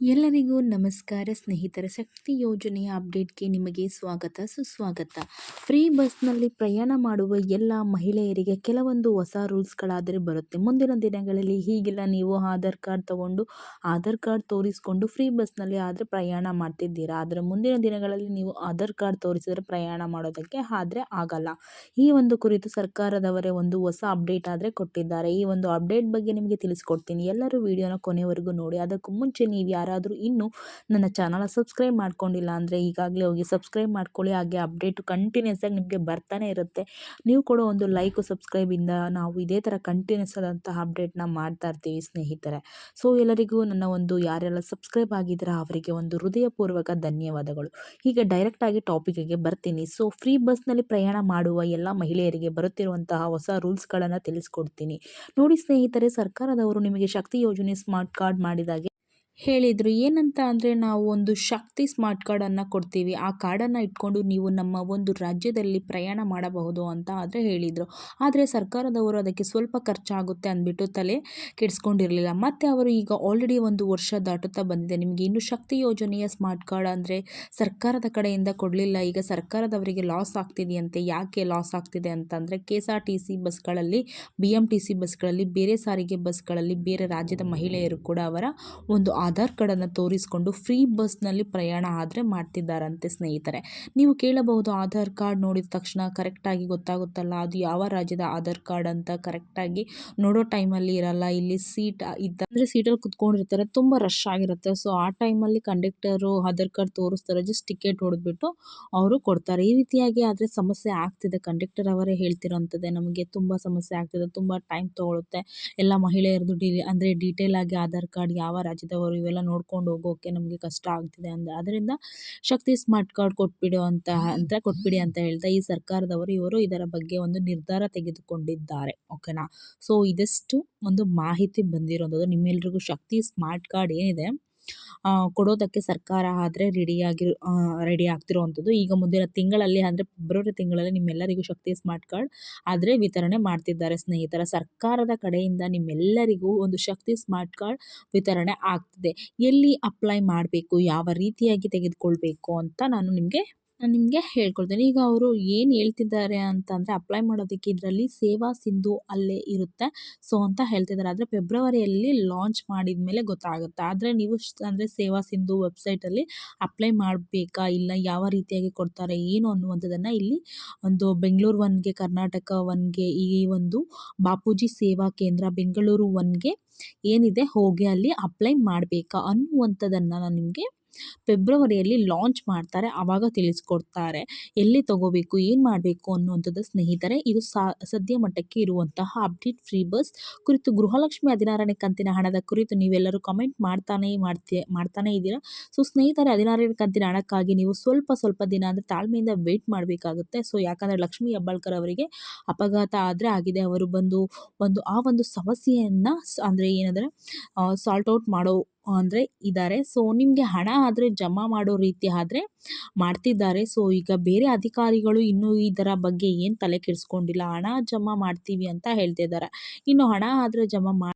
ಎಲ್ಲರಿಗೂ ನಮಸ್ಕಾರ. ಸ್ನೇಹಿತರ ಶಕ್ತಿ ಯೋಜನೆಯ ಅಪ್ಡೇಟ್ಗೆ ನಿಮಗೆ ಸ್ವಾಗತ, ಸುಸ್ವಾಗತ. ಫ್ರೀ ಬಸ್ನಲ್ಲಿ ಪ್ರಯಾಣ ಮಾಡುವ ಎಲ್ಲ ಮಹಿಳೆಯರಿಗೆ ಕೆಲವೊಂದು ಹೊಸ ರೂಲ್ಸ್ಗಳಾದರೆ ಬರುತ್ತೆ. ಮುಂದಿನ ದಿನಗಳಲ್ಲಿ ಹೀಗೆಲ್ಲ, ನೀವು ಆಧಾರ್ ಕಾರ್ಡ್ ತಗೊಂಡು ಆಧಾರ್ ಕಾರ್ಡ್ ತೋರಿಸ್ಕೊಂಡು ಫ್ರೀ ಬಸ್ನಲ್ಲಿ ಆದರೆ ಪ್ರಯಾಣ ಮಾಡ್ತಿದ್ದೀರಾ? ಆದರೆ ಮುಂದಿನ ದಿನಗಳಲ್ಲಿ ನೀವು ಆಧಾರ್ ಕಾರ್ಡ್ ತೋರಿಸಿದರೆ ಪ್ರಯಾಣ ಮಾಡೋದಕ್ಕೆ ಆದರೆ ಆಗಲ್ಲ. ಈ ಒಂದು ಕುರಿತು ಸರ್ಕಾರದವರೇ ಒಂದು ಹೊಸ ಅಪ್ಡೇಟ್ ಆದರೆ ಕೊಟ್ಟಿದ್ದಾರೆ. ಈ ಒಂದು ಅಪ್ಡೇಟ್ ಬಗ್ಗೆ ನಿಮಗೆ ತಿಳಿಸ್ಕೊಡ್ತೀನಿ. ಎಲ್ಲರೂ ವಿಡಿಯೋನ ಕೊನೆವರೆಗೂ ನೋಡಿ. ಅದಕ್ಕೂ ಮುಂಚೆ ನೀವು ಯಾರಾದರೂ ಇನ್ನೂ ನನ್ನ ಚಾನಲ್ ಸಬ್ಸ್ಕ್ರೈಬ್ ಮಾಡ್ಕೊಂಡಿಲ್ಲ ಅಂದರೆ ಈಗಾಗಲೇ ಹೋಗಿ ಸಬ್ಸ್ಕ್ರೈಬ್ ಮಾಡ್ಕೊಳ್ಳಿ. ಹಾಗೆ ಅಪ್ಡೇಟು ಕಂಟಿನ್ಯೂಸ್ ಆಗಿ ನಿಮಗೆ ಬರ್ತಾನೆ ಇರುತ್ತೆ. ನೀವು ಕೊಡೋ ಒಂದು ಲೈಕು ಸಬ್ಸ್ಕ್ರೈಬಿಂದ ನಾವು ಇದೇ ಥರ ಕಂಟಿನ್ಯೂಸ್ ಆದಂತಹ ಅಪ್ಡೇಟ್ನ ಮಾಡ್ತಾ ಇರ್ತೀವಿ ಸ್ನೇಹಿತರೆ. ಸೊ ಎಲ್ಲರಿಗೂ ನನ್ನ ಒಂದು ಯಾರೆಲ್ಲ ಸಬ್ಸ್ಕ್ರೈಬ್ ಆಗಿದ್ದೀರಾ ಅವರಿಗೆ ಒಂದು ಹೃದಯಪೂರ್ವಕ ಧನ್ಯವಾದಗಳು. ಈಗ ಡೈರೆಕ್ಟಾಗಿ ಟಾಪಿಕ್ಗೆ ಬರ್ತೀನಿ. ಸೊ ಫ್ರೀ ಬಸ್ನಲ್ಲಿ ಪ್ರಯಾಣ ಮಾಡುವ ಎಲ್ಲ ಮಹಿಳೆಯರಿಗೆ ಬರುತ್ತಿರುವಂತಹ ಹೊಸ ರೂಲ್ಸ್ಗಳನ್ನು ತಿಳಿಸ್ಕೊಡ್ತೀನಿ. ನೋಡಿ ಸ್ನೇಹಿತರೆ, ಸರ್ಕಾರದವರು ನಿಮಗೆ ಶಕ್ತಿ ಯೋಜನೆ ಸ್ಮಾರ್ಟ್ ಕಾರ್ಡ್ ಮಾಡಿದಾಗೆ ಹೇಳಿದರು, ಏನಂತ ಅಂದರೆ ನಾವು ಒಂದು ಶಕ್ತಿ ಸ್ಮಾರ್ಟ್ ಕಾರ್ಡನ್ನು ಕೊಡ್ತೀವಿ. ಆ ಕಾರ್ಡನ್ನು ಇಟ್ಕೊಂಡು ನೀವು ನಮ್ಮ ಒಂದು ರಾಜ್ಯದಲ್ಲಿ ಪ್ರಯಾಣ ಮಾಡಬಹುದು ಅಂತ ಆದರೆ ಹೇಳಿದರು. ಆದರೆ ಸರ್ಕಾರದವರು ಅದಕ್ಕೆ ಸ್ವಲ್ಪ ಖರ್ಚಾಗುತ್ತೆ ಅಂದ್ಬಿಟ್ಟು ತಲೆ ಕೆಡಿಸ್ಕೊಂಡಿರಲಿಲ್ಲ. ಮತ್ತು ಅವರು ಈಗ ಆಲ್ರೆಡಿ ಒಂದು ವರ್ಷ ದಾಟುತ್ತಾ ಬಂದಿದೆ. ನಿಮಗೆ ಇನ್ನು ಶಕ್ತಿ ಯೋಜನೆಯ ಸ್ಮಾರ್ಟ್ ಕಾರ್ಡ್ ಅಂದರೆ ಸರ್ಕಾರದ ಕಡೆಯಿಂದ ಕೊಡಲಿಲ್ಲ. ಈಗ ಸರ್ಕಾರದವರಿಗೆ ಲಾಸ್ ಆಗ್ತಿದೆಯಂತೆ. ಯಾಕೆ ಲಾಸ್ ಆಗ್ತಿದೆ ಅಂತಂದರೆ K S R T C ಬಸ್ಗಳಲ್ಲಿ ಬಿ ಎಂ ಟಿ ಸಿ ಬಸ್ಗಳಲ್ಲಿ ಬೇರೆ ಸಾರಿಗೆ ಬಸ್ಗಳಲ್ಲಿ ಬೇರೆ ರಾಜ್ಯದ ಮಹಿಳೆಯರು ಕೂಡ ಅವರ ಒಂದು ಆಧಾರ್ ಕಾರ್ಡನ್ನು ತೋರಿಸಿಕೊಂಡು ಫ್ರೀ ಬಸ್ನಲ್ಲಿ ಪ್ರಯಾಣ ಆದರೆ ಮಾಡ್ತಿದ್ದಾರಂತೆ ಸ್ನೇಹಿತರೆ. ನೀವು ಕೇಳಬಹುದು ಆಧಾರ್ ಕಾರ್ಡ್ ನೋಡಿದ ತಕ್ಷಣ ಕರೆಕ್ಟಾಗಿ ಗೊತ್ತಾಗುತ್ತಲ್ಲ, ಅದು ಯಾವ ರಾಜ್ಯದ ಆಧಾರ್ ಕಾರ್ಡ್ ಅಂತ ಕರೆಕ್ಟಾಗಿ ನೋಡೋ ಟೈಮಲ್ಲಿ ಇರಲ್ಲ. ಇಲ್ಲಿ ಸೀಟ್ ಇದ್ದ ಅಂದರೆ ಸೀಟಲ್ಲಿ ಕುತ್ಕೊಂಡಿರ್ತಾರೆ, ತುಂಬ ರಶ್ ಆಗಿರುತ್ತೆ. ಸೊ, ಆ ಟೈಮಲ್ಲಿ ಕಂಡಕ್ಟರು ಆಧಾರ್ ಕಾರ್ಡ್ ತೋರಿಸ್ತಾರೆ, ಜಸ್ಟ್ ಟಿಕೆಟ್ ಹೊಡೆದ್ಬಿಟ್ಟು ಅವರು ಕೊಡ್ತಾರೆ. ಈ ರೀತಿಯಾಗಿ ಆದರೆ ಸಮಸ್ಯೆ ಆಗ್ತಿದೆ. ಕಂಡಕ್ಟರ್ ಅವರೇ ಹೇಳ್ತಿರೋಂಥದ್ದೇ, ನಮಗೆ ತುಂಬ ಸಮಸ್ಯೆ ಆಗ್ತಿದೆ, ತುಂಬ ಟೈಮ್ ತೊಗೊಳುತ್ತೆ. ಎಲ್ಲ ಮಹಿಳೆಯರದು ಡಿ ಅಂದರೆ ಡೀಟೇಲ್ ಆಗಿ ಆಧಾರ್ ಕಾರ್ಡ್ ಯಾವ ರಾಜ್ಯದವರು ಇವೆಲ್ಲ ನೋಡ್ಕೊಂಡು ಹೋಗೋಕ್ಕೆ ನಮಗೆ ಕಷ್ಟ ಆಗ್ತಿದೆ ಅಂದ, ಅದರಿಂದ ಶಕ್ತಿ ಸ್ಮಾರ್ಟ್ ಕಾರ್ಡ್ ಕೊಟ್ಬಿಡು ಅಂತ ಅಂತ ಕೊಟ್ಬಿಡಿ ಅಂತ ಹೇಳ್ತಾ ಈ ಸರ್ಕಾರದವರು ಇವರು ಇದರ ಬಗ್ಗೆ ಒಂದು ನಿರ್ಧಾರ ತೆಗೆದುಕೊಂಡಿದ್ದಾರೆ, ಓಕೆನಾ? ಸೊ ಇದಷ್ಟು ಒಂದು ಮಾಹಿತಿ ಬಂದಿರೋದು ನಿಮ್ಮೆಲ್ರಿಗೂ ಶಕ್ತಿ ಸ್ಮಾರ್ಟ್ ಕಾರ್ಡ್ ಏನಿದೆ ಕೊಡೋದಕ್ಕೆ ಸರ್ಕಾರ ಆದರೆ ರೆಡಿಯಾಗಿ ರೆಡಿ ಆಗ್ತಿರುವಂಥದ್ದು. ಈಗ ಮುಂದಿನ ತಿಂಗಳಲ್ಲಿ ಅಂದರೆ ಫೆಬ್ರವರಿ ತಿಂಗಳಲ್ಲಿ ನಿಮ್ಮೆಲ್ಲರಿಗೂ ಶಕ್ತಿ ಸ್ಮಾರ್ಟ್ ಕಾರ್ಡ್ ಆದರೆ ವಿತರಣೆ ಮಾಡ್ತಿದ್ದಾರೆ ಸ್ನೇಹಿತರ. ಸರ್ಕಾರದ ಕಡೆಯಿಂದ ನಿಮ್ಮೆಲ್ಲರಿಗೂ ಒಂದು ಶಕ್ತಿ ಸ್ಮಾರ್ಟ್ ಕಾರ್ಡ್ ವಿತರಣೆ ಆಗ್ತಿದೆ. ಎಲ್ಲಿ ಅಪ್ಲೈ ಮಾಡಬೇಕು, ಯಾವ ರೀತಿಯಾಗಿ ತೆಗೆದುಕೊಳ್ಬೇಕು ಅಂತ ನಾನು ನಿಮಗೆ ನಾನು ನಿಮಗೆ ಹೇಳ್ಕೊಳ್ತೇನೆ ಈಗ ಅವರು ಏನು ಹೇಳ್ತಿದ್ದಾರೆ ಅಂತಂದರೆ ಅಪ್ಲೈ ಮಾಡೋದಕ್ಕೆ ಇದರಲ್ಲಿ ಸೇವಾ ಸಿಂಧು ಅಲ್ಲೇ ಇರುತ್ತೆ. ಸೊ ಅಂತ ಹೇಳ್ತಿದ್ದಾರೆ. ಆದರೆ ಫೆಬ್ರವರಿಯಲ್ಲಿ ಲಾಂಚ್ ಮಾಡಿದ ಮೇಲೆ ಗೊತ್ತಾಗುತ್ತೆ. ಆದರೆ ನೀವು ಅಂದರೆ ಸೇವಾ ಸಿಂಧು ವೆಬ್ಸೈಟಲ್ಲಿ ಅಪ್ಲೈ ಮಾಡಬೇಕಾ? ಇಲ್ಲ ಯಾವ ರೀತಿಯಾಗಿ ಕೊಡ್ತಾರೆ? ಏನು ಅನ್ನುವಂಥದ್ದನ್ನು ಇಲ್ಲಿ ಒಂದು ಬೆಂಗಳೂರು ಒನ್ಗೆ ಕರ್ನಾಟಕ ಒನ್ಗೆ ಈ ಒಂದು ಬಾಪೂಜಿ ಸೇವಾ ಕೇಂದ್ರ ಬೆಂಗಳೂರು ಒನ್ಗೆ ಏನಿದೆ? ಹೋಗಿ ಅಲ್ಲಿ ಅಪ್ಲೈ ಮಾಡಬೇಕಾ ಅನ್ನುವಂಥದ್ದನ್ನು ನಾನು ನಿಮಗೆ ಫೆಬ್ರವರಿಯಲ್ಲಿ ಲಾಂಚ್ ಮಾಡ್ತಾರೆ ಆವಾಗ ತಿಳಿಸ್ಕೊಡ್ತಾರೆ. ಎಲ್ಲಿ ತಗೋಬೇಕು, ಏನು ಮಾಡಬೇಕು ಅನ್ನುವಂಥದ್ದು ಸ್ನೇಹಿತರೆ, ಇದು ಸದ್ಯ ಮಟ್ಟಕ್ಕೆ ಇರುವಂತಹ ಅಪ್ಡೇಟ್ ಫ್ರೀ ಬಸ್. ಕುರಿತು ಗೃಹಲಕ್ಷ್ಮಿ ಹದಿನಾರನೇ ಕಂತಿನ ಹಣದ ಕುರಿತು ನೀವೆಲ್ಲರೂ ಕಮೆಂಟ್ ಮಾಡ್ತಾನೆ ಮಾಡ್ತೀಯ, ಮಾಡ್ತಾನೆ ಇದ್ದೀರಾ? ಸೊ, ಸ್ನೇಹಿತರೆ, ಹದಿನಾರನೇ ಕಂತಿನ ಹಣಕ್ಕಾಗಿ ನೀವು ಸ್ವಲ್ಪ ಸ್ವಲ್ಪ ದಿನ ಅಂದರೆ ತಾಳ್ಮೆಯಿಂದ ವೆಯ್ಟ್ ಮಾಡಬೇಕಾಗುತ್ತೆ. ಸೊ, ಯಾಕಂದರೆ ಲಕ್ಷ್ಮೀ ಹೆಬ್ಬಾಳ್ಕರ್ ಅವರಿಗೆ ಅಪಘಾತ ಆದರೆ ಆಗಿದೆ. ಅವರು ಬಂದು ಒಂದು, ಆ ಒಂದು ಸಮಸ್ಯೆಯನ್ನು ಅಂದರೆ ಏನಂದರೆ ಸಾಲ್ಟ್ ಔಟ್ ಮಾಡೋ ಅಂದರೆ ಇದ್ದಾರೆ ಸೊ ನಿಮಗೆ ಹಣ ಆದರೆ ಜಮಾ ಮಾಡೋ ರೀತಿ ಆದರೆ ಮಾಡ್ತಿದ್ದಾರೆ. ಸೊ ಈಗ ಬೇರೆ ಅಧಿಕಾರಿಗಳು ಇನ್ನೂ ಇದರ ಬಗ್ಗೆ ಏನು ತಲೆ ಕೆಡಿಸ್ಕೊಂಡಿಲ್ಲ. ಹಣ ಜಮಾ ಮಾಡ್ತೀವಿ ಅಂತ ಹೇಳ್ತಿದ್ದಾರೆ. ಇನ್ನು ಹಣ ಆದರೆ ಜಮಾ